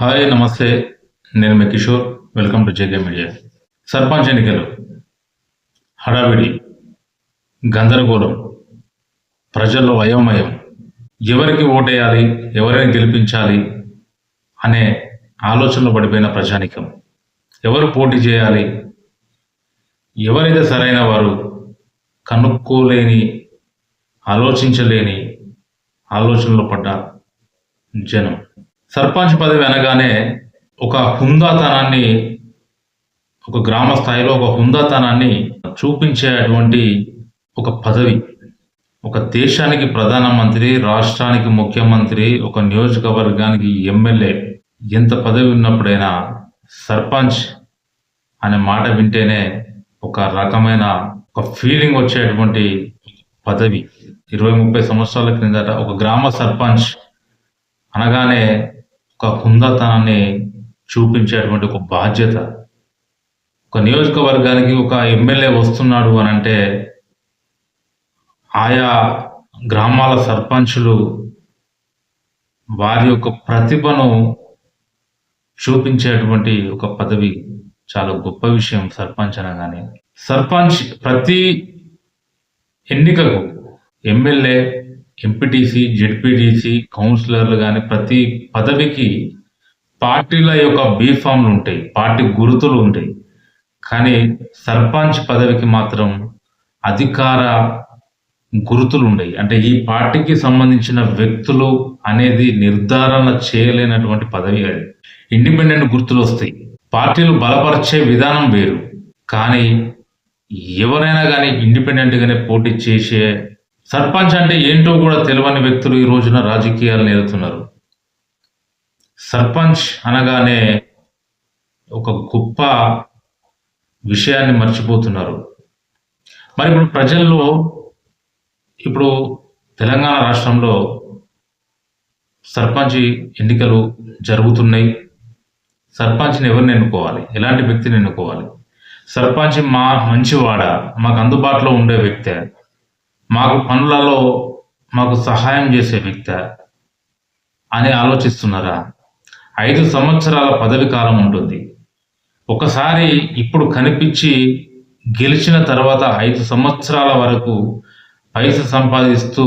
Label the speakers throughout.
Speaker 1: Hi namaste. నేను మీ Kishore. Welcome to JK media. Sarpanch ఎన్నికలు. హడావిడి. గందరగోళం. ప్రజల్లో అయోమయం. ఎవరికి ఓటేయాలి ఎవరిని గెలిపించాలి అనే ఆలోచనలో పడిపోయిన ప్రజానికం. ఎవరు పోటీ చేయాలి ఎవరైతే సరైన వారు కనుక్కోలేని ఆలోచించలేని ఆలోచనలో పడ్డ జనం. సర్పంచ్ పదవి అనగానే ఒక హుందాతనాన్ని ఒక గ్రామ స్థాయిలో ఒక హుందాతనాన్ని చూపించేటువంటి ఒక పదవి. ఒక దేశానికి ప్రధానమంత్రి రాష్ట్రానికి ముఖ్యమంత్రి ఒక నియోజకవర్గానికి ఎమ్మెల్యే. ఎంత పదవి ఉన్నప్పుడైనా సర్పంచ్ అనే మాట వింటేనే ఒక రకమైన ఒక ఫీలింగ్ వచ్చేటువంటి పదవి. ఇరవై ముప్పై సంవత్సరాల క్రిందట ఒక గ్రామ సర్పంచ్ అనగానే ఒక హుందాతనాన్ని చూపించేటువంటి ఒక బాధ్యత. ఒక నియోజకవర్గానికి ఒక ఎమ్మెల్యే వస్తున్నాడు అని అంటే ఆయా గ్రామాల సర్పంచులు వారి యొక్క ప్రతిభను చూపించేటువంటి ఒక పదవి చాలా గొప్ప విషయం సర్పంచ్ అనగానే సర్పంచ్ ప్రతి ఎన్నికకు ఎమ్మెల్యే ఎంపీటీసీ జెడ్పీటీసీ కౌన్సిలర్లు కానీ ప్రతి పదవికి పార్టీల యొక్క బీఫామ్లు ఉంటాయి పార్టీ గుర్తులు ఉంటాయి. కానీ సర్పంచ్ పదవికి మాత్రం అధికార గుర్తులు ఉండయి. అంటే ఈ పార్టీకి సంబంధించిన వ్యక్తులు అనేది నిర్ధారణ చేయలేనటువంటి పదవి అది. ఇండిపెండెంట్ గుర్తులు వస్తాయి. పార్టీలు బలపరిచే విధానం వేరు. కానీ ఎవరైనా కానీ ఇండిపెండెంట్గానే పోటీ చేసే సర్పంచ్ అంటే ఏంటో కూడా తెలియని వ్యక్తులు ఈ రోజున రాజకీయాలు నేరుతున్నారు. సర్పంచ్ అనగానే ఒక గొప్ప విషయాన్ని మర్చిపోతున్నారు. మరి ఇప్పుడు ప్రజల్లో ఇప్పుడు తెలంగాణ రాష్ట్రంలో సర్పంచ్ ఎన్నికలు జరుగుతున్నాయి. సర్పంచ్ని ఎవరిని ఎన్నుకోవాలి? ఎలాంటి వ్యక్తిని ఎన్నుకోవాలి? సర్పంచ్ మా మంచివాడ? మాకు అందుబాటులో ఉండే వ్యక్తే మాకు పనులలో మాకు సహాయం చేసే వ్యక్తి అని ఆలోచిస్తున్నారా? ఐదు సంవత్సరాల పదవి కాలం ఉంటుంది. ఒకసారి ఇప్పుడు కనిపించి గెలిచిన తర్వాత ఐదు సంవత్సరాల వరకు పైస సంపాదిస్తూ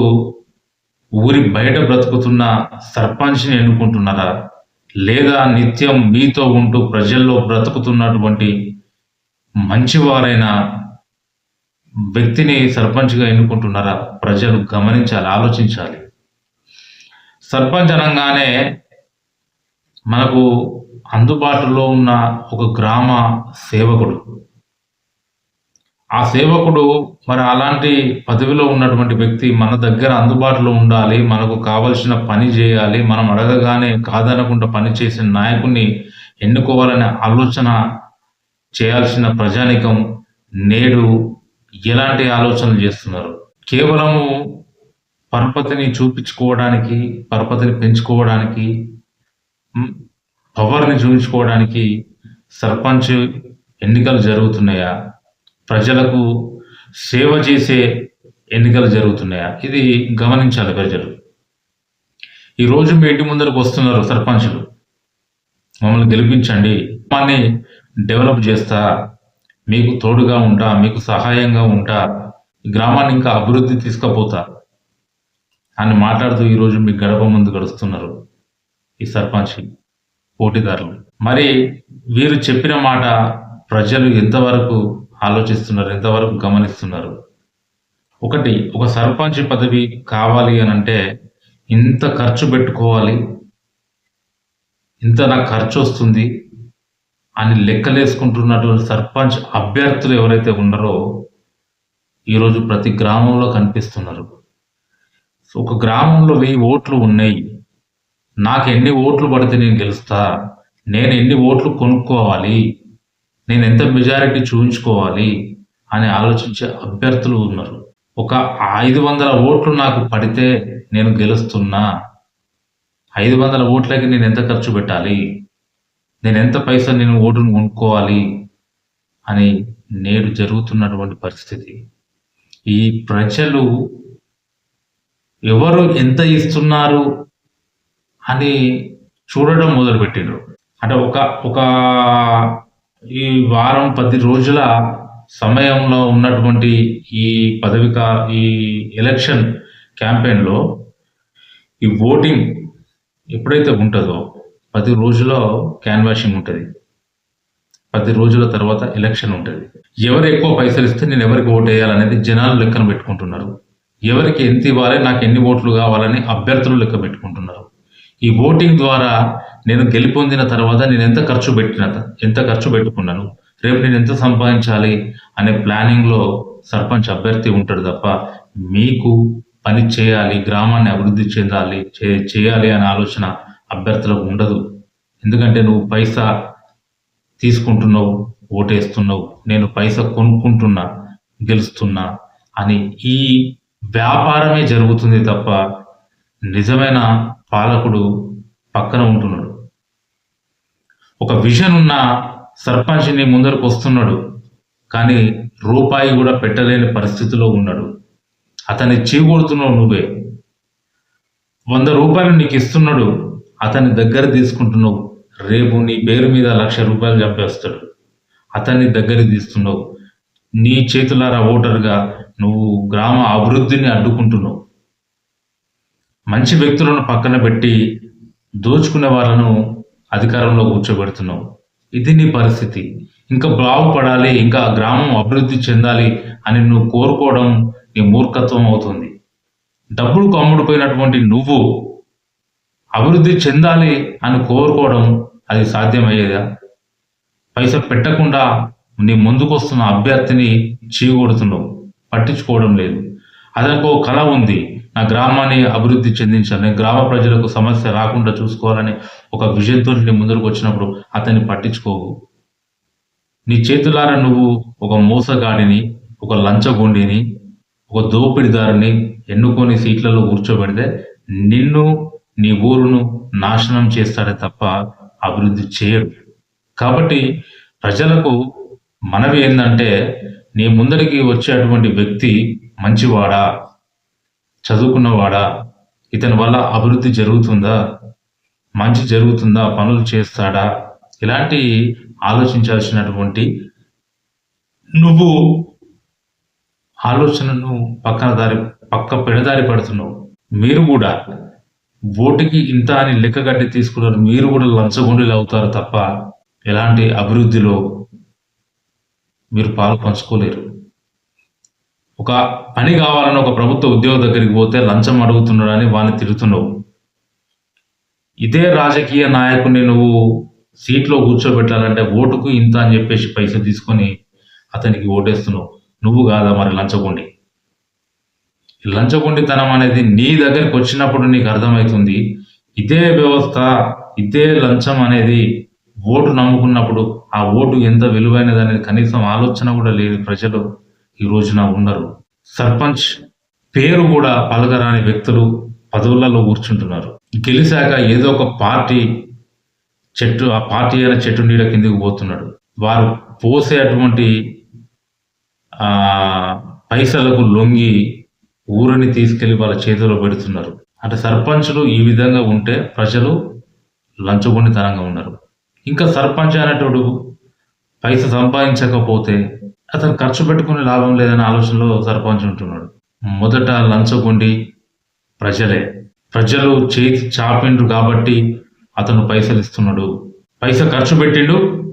Speaker 1: ఊరి బయట బ్రతుకుతున్న సర్పంచ్ని ఎన్నుకుంటున్నారా? లేదా నిత్యం మీతో ఉంటూ ప్రజల్లో బ్రతుకుతున్నటువంటి మంచివారైన వ్యక్తిని సర్పంచ్గా ఎన్నుకుంటున్నారా? ప్రజలు గమనించాలి ఆలోచించాలి. సర్పంచ్ అనగానే మనకు అందుబాటులో ఉన్న ఒక గ్రామ సేవకుడు. ఆ సేవకుడు మరి అలాంటి పదవిలో ఉన్నటువంటి వ్యక్తి మన దగ్గర అందుబాటులో ఉండాలి మనకు కావలసిన పని చేయాలి మనం అడగగానే కాదనకుండా పని చేసిన నాయకుడిని ఎన్నుకోవాలనే ఆలోచన చేయాల్సిన ప్రజానికం నేడు ఎలాంటి ఆలోచనలు చేస్తున్నారు? కేవలము పరపతిని చూపించుకోవడానికి పరపతిని పెంచుకోవడానికి పవర్ని చూపించుకోవడానికి సర్పంచ్ ఎన్నికలు జరుగుతున్నాయా? ప్రజలకు సేవ చేసే ఎన్నికలు జరుగుతున్నాయా? ఇది గమనించాలి ప్రజలు. ఈరోజు మీ ఇంటి ముందరకు వస్తున్నారు సర్పంచులు. మమ్మల్ని గెలిపించండి. గ్రామాన్ని డెవలప్ చేస్తా మీకు తోడుగా ఉంటా మీకు సహాయంగా ఉంటా గ్రామాన్ని ఇంకా అభివృద్ధి తీసుకుపోతా అని మాట్లాడుతూ ఈరోజు మీ గడప ముందు గడుస్తున్నారు ఈ సర్పంచ్ పోటీదారులు. మరి వీరు చెప్పిన మాట ప్రజలు ఎంతవరకు ఆలోచిస్తున్నారు ఎంతవరకు గమనిస్తున్నారు? ఒకటి ఒక సర్పంచ్ పదవి కావాలి అని అంటే ఇంత ఖర్చు పెట్టుకోవాలి ఇంత నాకు ఖర్చు వస్తుంది అని లెక్కలేసుకుంటున్నటువంటి సర్పంచ్ అభ్యర్థులు ఎవరైతే ఉన్నారో ఈరోజు ప్రతి గ్రామంలో కనిపిస్తున్నారు. సో ఒక గ్రామంలో వెయ్యి ఓట్లు ఉన్నాయి. నాకు ఎన్ని ఓట్లు పడితే నేను గెలుస్తా. నేను ఎన్ని ఓట్లు కొనుక్కోవాలి. నేను ఎంత మెజారిటీ చూపించుకోవాలి అని ఆలోచించే అభ్యర్థులు ఉన్నారు. ఒక ఐదు వందల ఓట్లు నాకు పడితే నేను గెలుస్తున్నా. ఐదు వందల ఓట్లకి నేను ఎంత ఖర్చు పెట్టాలి? నేను ఎంత పైసలు నేను ఓటును కొనుక్కోవాలి అని నేడు జరుగుతున్నటువంటి పరిస్థితి. ఈ ప్రజలు ఎవరు ఎంత ఇస్తున్నారు అని చూడడం మొదలుపెట్టిండ్రు. అంటే ఒక ఒక ఈ వారం పది రోజుల సమయంలో ఉన్నటువంటి ఈ పదవిక ఈ ఎలక్షన్ క్యాంపెయిన్లో ఈ ఓటింగ్ ఎప్పుడైతే ఉంటుందో పది రోజుల క్యాన్వాషింగ్ ఉంటుంది. పది రోజుల తర్వాత ఎలక్షన్ ఉంటుంది. ఎవరు ఎక్కువ పైసలు ఇస్తే నేను ఎవరికి ఓటు వేయాలనేది జనాలు లెక్కన పెట్టుకుంటున్నారు. ఎవరికి ఎంత ఇవ్వాలి నాకు ఎన్ని ఓట్లు కావాలని అభ్యర్థులు లెక్క పెట్టుకుంటున్నారు. ఈ ఓటింగ్ ద్వారా నేను గెలుపొందిన తర్వాత నేను ఎంత ఖర్చు పెట్టిన ఎంత ఖర్చు పెట్టుకున్నాను రేపు నేను ఎంత సంపాదించాలి అనే ప్లానింగ్లో సర్పంచ్ అభ్యర్థి ఉంటాడు తప్ప మీకు పని చేయాలి గ్రామాన్ని అభివృద్ధి చెందాలి చే- చేయాలి అనే ఆలోచన అభ్యర్థులకు ఉండదు. ఎందుకంటే నువ్వు పైసా తీసుకుంటున్నావు ఓటేస్తున్నావు నేను పైసా కొనుక్కుంటున్నా గెలుస్తున్నా అని ఈ వ్యాపారమే జరుగుతుంది తప్ప నిజమైన పాలకుడు పక్కన ఉంటున్నాడు. ఒక విజన్ ఉన్న సర్పంచ్ని ముందరకు వస్తున్నాడు కానీ రూపాయి కూడా పెట్టలేని పరిస్థితిలో ఉన్నాడు. అతన్ని చీకొడుతున్నావు నువ్వే. వంద రూపాయలు నీకు ఇస్తున్నాడు అతని దగ్గర తీసుకుంటున్నావు. రేపు నీ పేరు మీద లక్ష రూపాయలు చంపేస్తాడు. అతన్ని దగ్గర తీస్తున్నావు. నీ చేతులారా ఓటర్గా నువ్వు గ్రామ అభివృద్ధిని అడ్డుకుంటున్నావు. మంచి వ్యక్తులను పక్కన పెట్టి దోచుకునే వాళ్ళను అధికారంలో కూర్చోబెడుతున్నావు. ఇది నీ పరిస్థితి. ఇంకా బాగుపడాలి ఇంకా గ్రామం అభివృద్ధి చెందాలి అని నువ్వు కోరుకోవడం నీ మూర్ఖత్వం అవుతుంది. డబ్బులు అమ్ముడుపోయినటువంటి నువ్వు అభివృద్ధి చెందాలి అని కోరుకోవడం అది సాధ్యమయ్యేదా? పైస పెట్టకుండా నీ ముందుకొస్తున్న అభ్యర్థిని చీకొడుతున్నావు. పట్టించుకోవడం లేదు. అతనికి ఒక కళ ఉంది. నా గ్రామాన్ని అభివృద్ధి చెందించాలి. గ్రామ ప్రజలకు సమస్య రాకుండా చూసుకోవాలని ఒక విజయంతో నీ ముందరకు వచ్చినప్పుడు అతన్ని పట్టించుకోవు నీ చేతులారా నువ్వు ఒక మోసగాడిని ఒక లంచగొండిని ఒక దోపిడిదారుని ఎన్నుకొని సీట్లలో కూర్చోబెడితే నిన్ను నీ ఊరును నాశనం చేస్తాడే తప్ప అభివృద్ధి చేయడు. కాబట్టి ప్రజలకు మనవి ఏంటంటే నీ ముందరికి వచ్చేటువంటి వ్యక్తి మంచివాడా? చదువుకున్నవాడా? ఇతని వల్ల అభివృద్ధి జరుగుతుందా? మంచి జరుగుతుందా? పనులు చేస్తాడా? ఇలాంటి ఆలోచించాల్సినటువంటి నువ్వు ఆలోచనను పక్కన దారి పక్క పెడదారి పడుతున్నావు. మీరు కూడా ఓటుకి ఇంత అని లెక్కగట్టి తీసుకున్నారు మీరు కూడా లంచగొండలు అవుతారు తప్ప ఎలాంటి అభివృద్ధిలో మీరు పాలు పంచుకోలేరు. ఒక పని కావాలని ఒక ప్రభుత్వ ఉద్యోగ దగ్గరికి పోతే లంచం అడుగుతున్నాడని వాడిని తిడుతున్నావు. ఇదే రాజకీయ నాయకుడిని నువ్వు సీట్లో కూర్చోబెట్టాలంటే ఓటుకు ఇంత అని చెప్పేసి పైసలు తీసుకొని అతనికి ఓటేస్తున్నావు. నువ్వు కాదా మరి లంచగొండి? లంచగొండితనం అనేది నీ దగ్గరికి వచ్చినప్పుడు నీకు అర్థమవుతుంది. ఇదే వ్యవస్థ ఇదే లంచం అనేది ఓటు నమ్ముకున్నప్పుడు ఆ ఓటు ఎంత విలువైనది అనేది కనీసం ఆలోచన కూడా లేని ప్రజలు ఈ రోజున ఉన్నారు సర్పంచ్ పేరు కూడా పలకరాని వ్యక్తులు పదవులలో కూర్చుంటున్నారు. గెలిచాక ఏదో ఒక పార్టీ చెట్టు ఆ పార్టీ అయిన చెట్టు నీడ కిందికి పోతున్నాడు. వారు పోసే అటువంటి పైసలకు లొంగి ఊరిని తీసుకెళ్ళి వాళ్ళ చేతిలో పెడుతున్నారు. అంటే సర్పంచులు ఈ విధంగా ఉంటే ప్రజలు లంచగొండితనంగా ఉన్నారు. ఇంకా సర్పంచ్ అనేటోడు పైస సంపాదించకపోతే అతను ఖర్చు పెట్టుకునే లాభం లేదనే ఆలోచనలో సర్పంచ్ ఉంటున్నాడు. మొదట లంచగొండి ప్రజలే. ప్రజలు చేతి చాపిండ్రు కాబట్టి అతను పైసలు ఇస్తున్నాడు. పైస ఖర్చు పెట్టిండు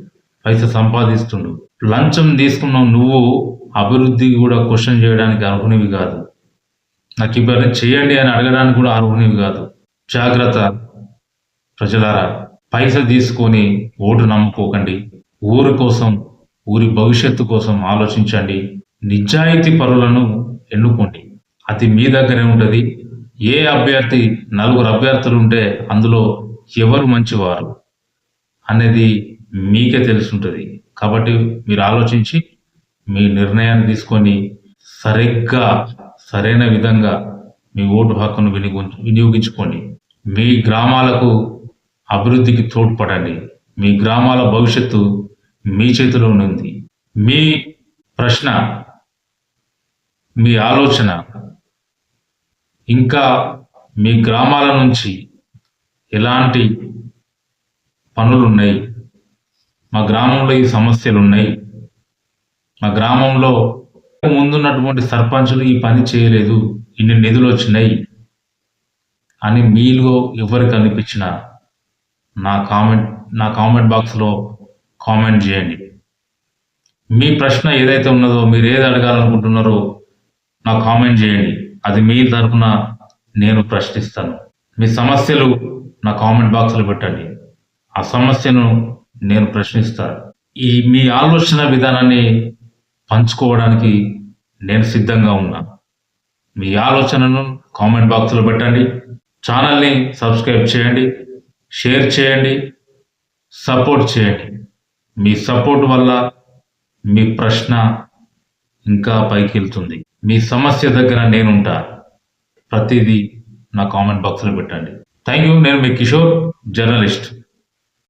Speaker 1: పైస సంపాదిస్తుండు. లంచం తీసుకున్నావు నువ్వు అభివృద్ధి కూడా క్వశ్చన్ చేయడానికి అనుకునేవి కాదు. నాకు ఇవన్నీ చేయండి అని అడగడానికి కూడా అర్హునివి కాదు. జాగ్రత్త ప్రజలారా పైస తీసుకొని ఓటు నమ్ముకోకండి. ఊరి కోసం ఊరి భవిష్యత్తు కోసం ఆలోచించండి. నిజాయితీ పరులను ఎన్నుకోండి. అది మీ దగ్గరే ఉంటుంది. ఏ అభ్యర్థి నలుగురు అభ్యర్థులు ఉంటే అందులో ఎవరు మంచివారు అనేది మీకే తెలుసుంటుంది. కాబట్టి మీరు ఆలోచించి మీ నిర్ణయాన్ని తీసుకొని సరిగ్గా సరైన విధంగా మీ ఓటు హక్కును వినియోగి వినియోగించుకోండి. మీ గ్రామాలకు అభివృద్ధికి తోడ్పడండి. మీ గ్రామాల భవిష్యత్తు మీ చేతిలో ఉంది. మీ ప్రశ్న మీ ఆలోచన ఇంకా మీ గ్రామాల నుంచి ఎలాంటి పనులు ఉన్నాయి మా గ్రామంలో ఈ సమస్యలు ఉన్నాయి మా గ్రామంలో ముందున్నటువంటి సర్పంచులు ఈ పని చేయలేదు. ఇన్ని నిధులు వచ్చినాయి అని మీలో ఎవరికి అనిపించిన నా కామెంట్ నా కామెంట్ బాక్స్లో కామెంట్ చేయండి. మీ ప్రశ్న ఏదైతే ఉన్నదో మీరు ఏది అడగాలనుకుంటున్నారో నాకు కామెంట్ చేయండి. అది మీ తరఫున నేను ప్రశ్నిస్తాను. మీ సమస్యలు నా కామెంట్ బాక్స్లో పెట్టండి. ఆ సమస్యను నేను ప్రశ్నిస్తాను. ఈ మీ ఆలోచన విధానాన్ని పంచుకోవడానికి నేను సిద్ధంగా ఉన్నా. మీ ఆలోచనను కామెంట్ బాక్స్లో పెట్టండి. ఛానల్ని సబ్స్క్రైబ్ చేయండి. షేర్ చేయండి. సపోర్ట్ చేయండి. మీ సపోర్ట్ వల్ల మీ ప్రశ్న ఇంకా పైకి వెళ్తుంది. మీ సమస్య దగ్గర నేనుంటా. ప్రతిదీ నా కామెంట్ బాక్స్లో పెట్టండి. Thank you. నేను మీ కిషోర్ జర్నలిస్ట్.